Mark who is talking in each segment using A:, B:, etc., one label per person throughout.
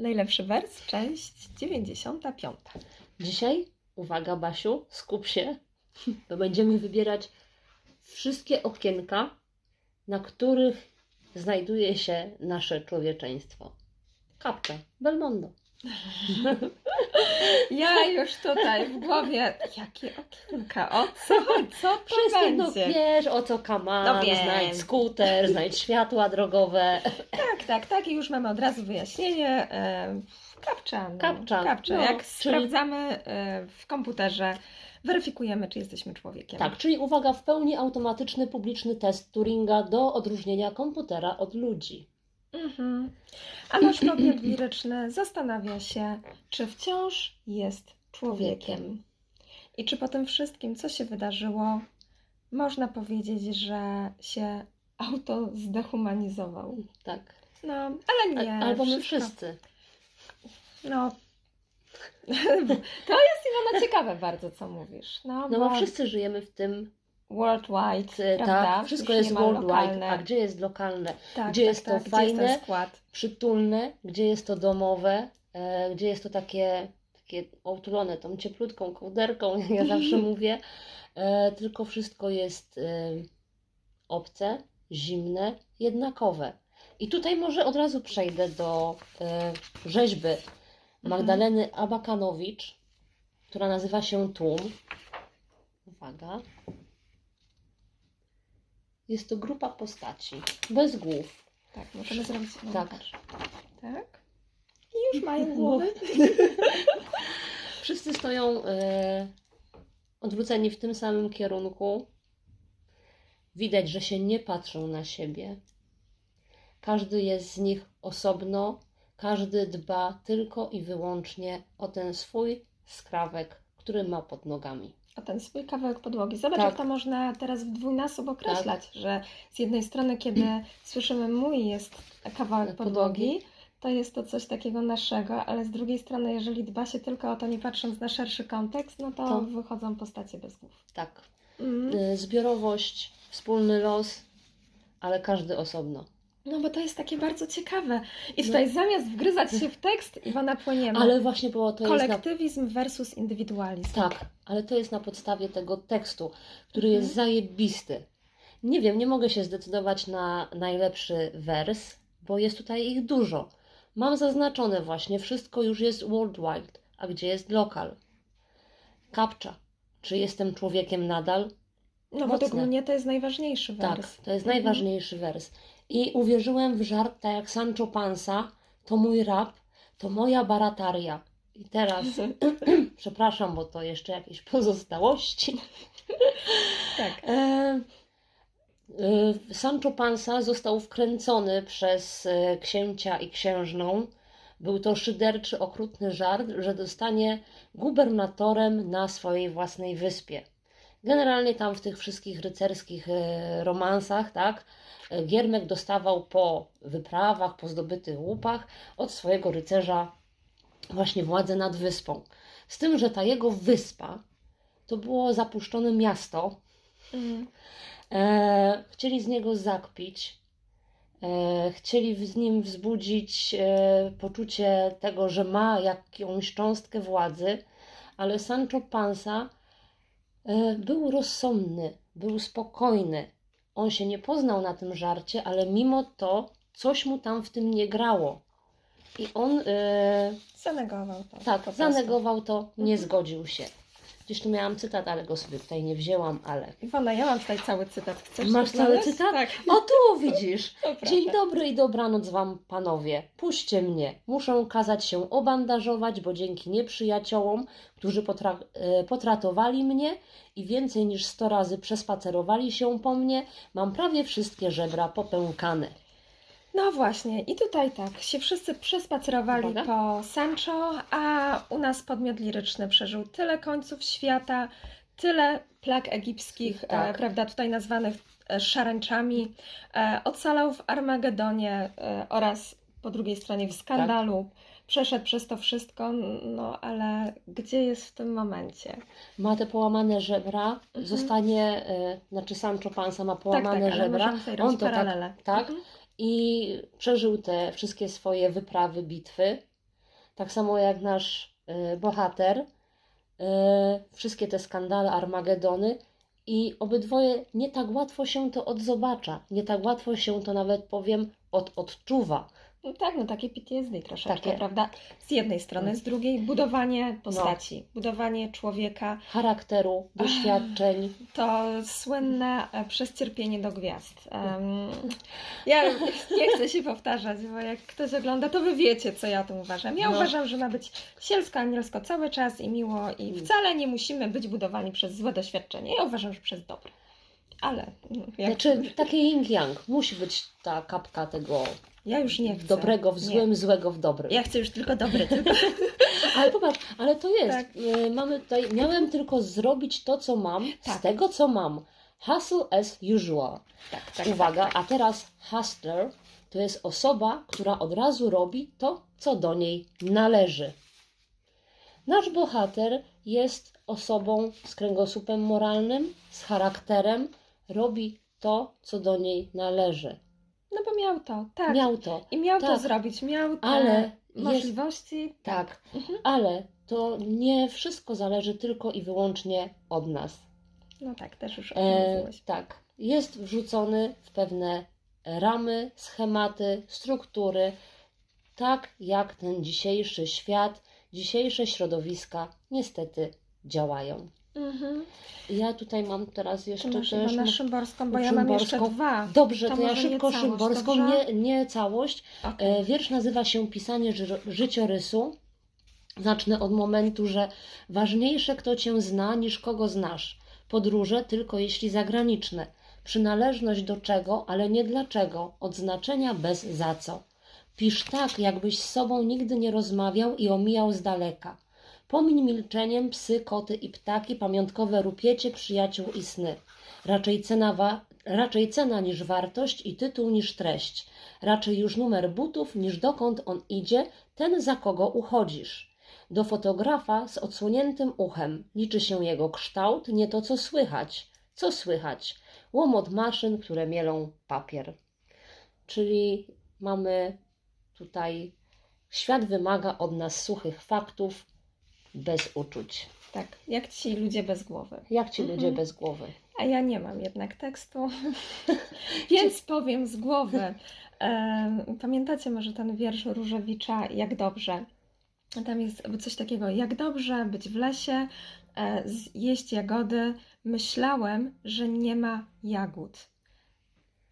A: Najlepszy wers, część 95.
B: Dzisiaj, uwaga Basiu, skup się, bo będziemy wybierać wszystkie okienka, na których znajduje się nasze człowieczeństwo. Kapka, Belmondo.
A: Ja już tutaj w głowie, jakie okienka, o co, co to
B: Wszystkie, no
A: będzie?
B: wiesz o co kaman,
A: No wiem.
B: znajdź skuter, znajdź światła drogowe.
A: Tak, tak, tak i już mamy od razu wyjaśnienie. E, Kapcza. No.
B: Kapcza,
A: Kapcza.
B: no,
A: Jak
B: czyli-
A: sprawdzamy e, w komputerze, weryfikujemy, czy jesteśmy człowiekiem.
B: Tak, czyli uwaga, w pełni automatyczny publiczny test Turinga do odróżnienia komputera od ludzi.
A: Mhm. A nasz podmiot liryczny zastanawia się, czy wciąż jest człowiekiem. I czy po tym wszystkim, co się wydarzyło, można powiedzieć, że się auto zdehumanizował.
B: Tak.
A: No, ale nie.
B: A- Albo my
A: wszystko-
B: wszyscy.
A: No. To jest Iwona ciekawe bardzo, co mówisz. No,
B: No
A: bo
B: bo wszyscy żyjemy w tym,
A: worldwide,
B: e,
A: prawda?
B: tak, wszystko
A: Już
B: jest worldwide,
A: lokalne.
B: a gdzie jest lokalne?
A: tak,
B: gdzie jest to
A: jest
B: fajne?
A: skład?
B: Przytulne, gdzie jest to domowe, e, gdzie jest to takie, takie otulone tą cieplutką kołderką, jak ja zawsze mówię, e, tylko wszystko jest e, obce, zimne, jednakowe. I tutaj może od razu przejdę do e, rzeźby Magdaleny Abakanowicz, która nazywa się Tłum. Uwaga. Jest to grupa postaci, bez głów.
A: Tak, możemy zrobić
B: Tak.
A: Tak. I już mają głowy.
B: Wszyscy stoją e, odwróceni w tym samym kierunku. Widać, że się nie patrzą na siebie. Każdy jest z nich osobno, każdy dba tylko i wyłącznie o ten swój skrawek, który ma pod nogami.
A: Ten swój kawałek podłogi. Zobacz,
B: Tak.
A: jak to można teraz w dwójnasób określać, że z jednej strony, kiedy słyszymy mój jest kawałek
B: Podłogi.
A: podłogi, to jest to coś takiego naszego, ale z drugiej strony, jeżeli dba się tylko o to, nie patrząc na szerszy kontekst, no to,
B: To-
A: wychodzą postacie bez głów.
B: Tak.
A: Mm.
B: Y, Zbiorowość, wspólny los, ale każdy osobno.
A: No bo to jest takie bardzo ciekawe. I
B: No.
A: tutaj zamiast wgryzać się w tekst, Iwona płyniemy.
B: Ale właśnie było to jest na
A: Kolektywizm versus indywidualizm.
B: Tak, ale to jest na podstawie tego tekstu, który
A: Mhm.
B: jest zajebisty. Nie wiem, nie mogę się zdecydować na najlepszy wers, bo jest tutaj ich dużo. Mam zaznaczone właśnie, wszystko już jest worldwide, a gdzie jest lokal? Kapcza. Czy jestem człowiekiem nadal?
A: No według
B: Mocne.
A: mnie to jest najważniejszy
B: Tak,
A: wers.
B: to jest
A: Mhm.
B: najważniejszy wers. I uwierzyłem w żart, tak jak Sancho Panza, to mój rap, to moja barataria. I teraz, przepraszam, bo to jeszcze jakieś pozostałości.
A: Tak.
B: E, e, Sancho Panza został wkręcony przez e, księcia i księżną. Był to szyderczy, okrutny żart, że dostanie gubernatorem na swojej własnej wyspie. Generalnie tam w tych wszystkich rycerskich e, romansach, tak, e, Giermek dostawał po wyprawach, po zdobytych łupach od swojego rycerza właśnie władzę nad wyspą. Z tym, że ta jego wyspa to było zapuszczone miasto,
A: Mhm.
B: E, chcieli z niego zakpić, e, chcieli z nim wzbudzić e, poczucie tego, że ma jakąś cząstkę władzy, ale Sancho Panza był rozsądny, był spokojny. On się nie poznał na tym żarcie, ale mimo to coś mu tam w tym nie grało. I on e,
A: Zanegował to.
B: tak, zanegował to, nie
A: Mhm.
B: zgodził się. Gdzieś tu miałam cytat, ale go sobie tutaj nie wzięłam, ale
A: Iwona, ja mam tutaj cały cytat. Chcesz
B: Masz cały cytat?
A: Tak.
B: O tu widzisz! Dzień dobry i dobranoc wam, panowie. Puśćcie mnie. Muszę kazać się obandażować, bo dzięki nieprzyjaciołom, którzy potra- e, potratowali mnie i więcej niż sto razy przespacerowali się po mnie, mam prawie wszystkie żebra popękane.
A: No właśnie, i tutaj tak, się wszyscy przespacerowali
B: Uwaga.
A: po Sancho, a u nas podmiot liryczny przeżył tyle końców świata, tyle plag egipskich,
B: Tak.
A: e, prawda, tutaj nazwanych e, szarańczami, e, ocalał w Armagedonie e, oraz po drugiej stronie w skandalu.
B: Tak.
A: Przeszedł przez to wszystko, no ale gdzie jest w tym momencie?
B: Ma te połamane żebra,
A: Mhm.
B: zostanie, e, znaczy Sancho Panza ma
A: tak,
B: połamane
A: tak, ale
B: żebra, on to tak,
A: paralele.
B: tak,
A: Mhm.
B: I przeżył te wszystkie swoje wyprawy, bitwy. tak samo jak nasz y, bohater, y, wszystkie te skandale, Armagedony i obydwoje nie tak łatwo się to odzobacza, nie tak łatwo się to nawet powiem od, odczuwa.
A: No tak, no takie PTSD troszeczkę,
B: Takie.
A: prawda? Z jednej strony, z drugiej budowanie postaci, budowanie człowieka,
B: Charakteru, doświadczeń.
A: to słynne e, przez cierpienie do gwiazd. Ja nie chcę się powtarzać, bo jak ktoś ogląda, to wy wiecie, co ja o tym uważam. Ja
B: No.
A: uważam, że ma być sielsko-anielsko cały czas i miło i
B: Mm.
A: wcale nie musimy być budowani przez złe doświadczenie. Ja uważam, że przez dobre. Ale mm, jak,
B: Znaczy, takie yin-yang. Musi być ta kapka tego
A: ja już nie chcę.
B: dobrego w
A: Nie.
B: złym, złego w dobrym.
A: Ja chcę już tylko dobre, tylko
B: Ale popatrz, ale to jest.
A: Tak.
B: y, Mamy tutaj, miałem tylko zrobić to, co mam,
A: Tak.
B: z tego, co mam. Hustle as usual.
A: tak, tak.
B: Uwaga,
A: tak, tak.
B: a teraz hustler to jest osoba, która od razu robi to, co do niej należy. Nasz bohater jest osobą z kręgosłupem moralnym, z charakterem, robi to, co do niej należy.
A: No bo miał to, tak.
B: Miał to,
A: I miał to
B: tak.
A: zrobić, miał te
B: ale jest,
A: możliwości.
B: tak,
A: Mhm.
B: ale to nie wszystko zależy tylko i wyłącznie od nas.
A: No tak, też już o tym
B: E, tak, jest wrzucony w pewne ramy, schematy, struktury, tak jak ten dzisiejszy świat, dzisiejsze środowiska niestety działają.
A: Mhm.
B: Ja tutaj mam teraz jeszcze
A: masz
B: też.
A: Iwona Szymborską, bo ja mam jeszcze dwa.
B: Dobrze,
A: To
B: to, ja
A: nie
B: szybko
A: całość,
B: Szymborską,
A: dobrze?
B: nie, nie całość.
A: Okej.
B: E, Wiersz nazywa się Pisanie ży- życiorysu. Zacznę od momentu, że ważniejsze kto cię zna niż kogo znasz. Podróże tylko jeśli zagraniczne. Przynależność do czego, ale nie dlaczego. Odznaczenia bez za co. Pisz tak, jakbyś z sobą nigdy nie rozmawiał i omijał z daleka. Pomiń milczeniem psy, koty i ptaki, pamiątkowe rupiecie, przyjaciół i sny. Raczej cena, wa- raczej cena niż wartość i tytuł niż treść. Raczej już numer butów niż dokąd on idzie, ten za kogo uchodzisz. Do fotografa z odsłoniętym uchem liczy się jego kształt, nie to co słychać. Co słychać? Łomot maszyn, które mielą papier. Czyli mamy tutaj świat wymaga od nas suchych faktów bez uczuć.
A: Tak, jak ci ludzie bez głowy.
B: Jak ci
A: Mhm.
B: ludzie bez głowy?
A: A ja nie mam jednak tekstu, więc powiem z głowy. Pamiętacie może ten wiersz Różewicza, jak dobrze? Tam jest coś takiego, jak dobrze być w lesie, e, z- jeść jagody. Myślałem, że nie ma jagód.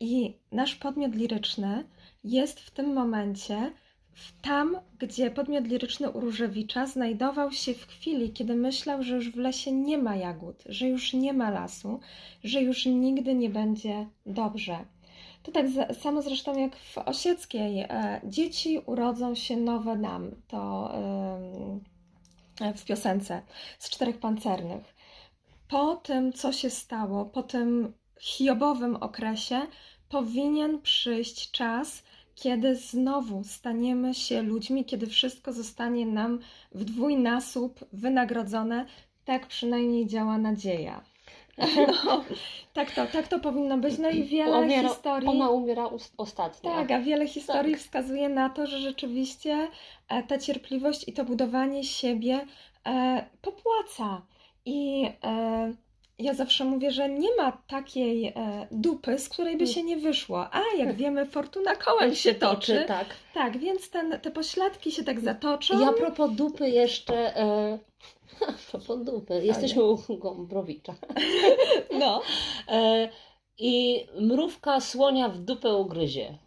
A: I nasz podmiot liryczny jest w tym momencie tam, gdzie podmiot liryczny u Różewicza znajdował się w chwili, kiedy myślał, że już w lesie nie ma jagód, że już nie ma lasu, że już nigdy nie będzie dobrze. To tak samo zresztą jak w Osieckiej. E, dzieci urodzą się nowe nam. To w piosence z Czterech Pancernych. Po tym, co się stało, po tym hiobowym okresie, powinien przyjść czas, kiedy znowu staniemy się ludźmi, kiedy wszystko zostanie nam w dwójnasób wynagrodzone. Tak przynajmniej działa nadzieja. No, tak, to, tak to powinno być. No i wiele
B: Umiera-
A: historii.
B: Ona umiera ostatnia.
A: Tak, a wiele historii
B: Tak.
A: wskazuje na to, że rzeczywiście e, ta cierpliwość i to budowanie siebie e, popłaca. I e, ja zawsze mówię, że nie ma takiej e, dupy, z której by
B: Mm.
A: się nie wyszło. A jak wiemy, fortuna kołem się toczy.
B: Tak.
A: Tak, więc ten, te pośladki się tak zatoczą.
B: I a propos dupy jeszcze. E, a propos dupy, jesteśmy u Gombrowicza.
A: No.
B: E, I mrówka słonia w dupę ugryzie.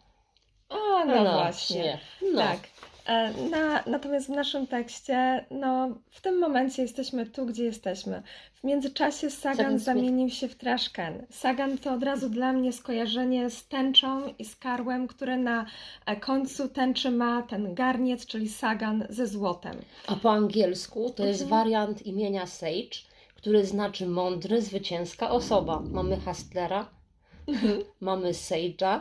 A: A, no, właśnie.
B: No.
A: Tak. E, Na, natomiast w naszym tekście, no, w tym momencie jesteśmy tu, gdzie jesteśmy. W międzyczasie Sagan zamienił się w Trashken. Sagan to od razu dla mnie skojarzenie z tęczą i z karłem, który na e, końcu tęczy ma ten garniec, czyli Sagan ze złotem.
B: A po angielsku to jest
A: Mhm.
B: wariant imienia Sage, który znaczy mądry, zwycięska osoba. Mamy Hustlera, mamy Sage'a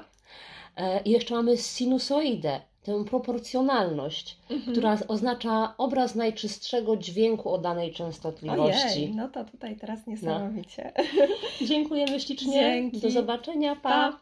B: e, i jeszcze mamy sinusoidę, tę proporcjonalność,
A: Mhm.
B: która oznacza obraz najczystszego dźwięku o danej częstotliwości.
A: Ojej, no to tutaj teraz niesamowicie.
B: Dziękujemy ślicznie.
A: Dzięki.
B: Do zobaczenia. pa.
A: Pa.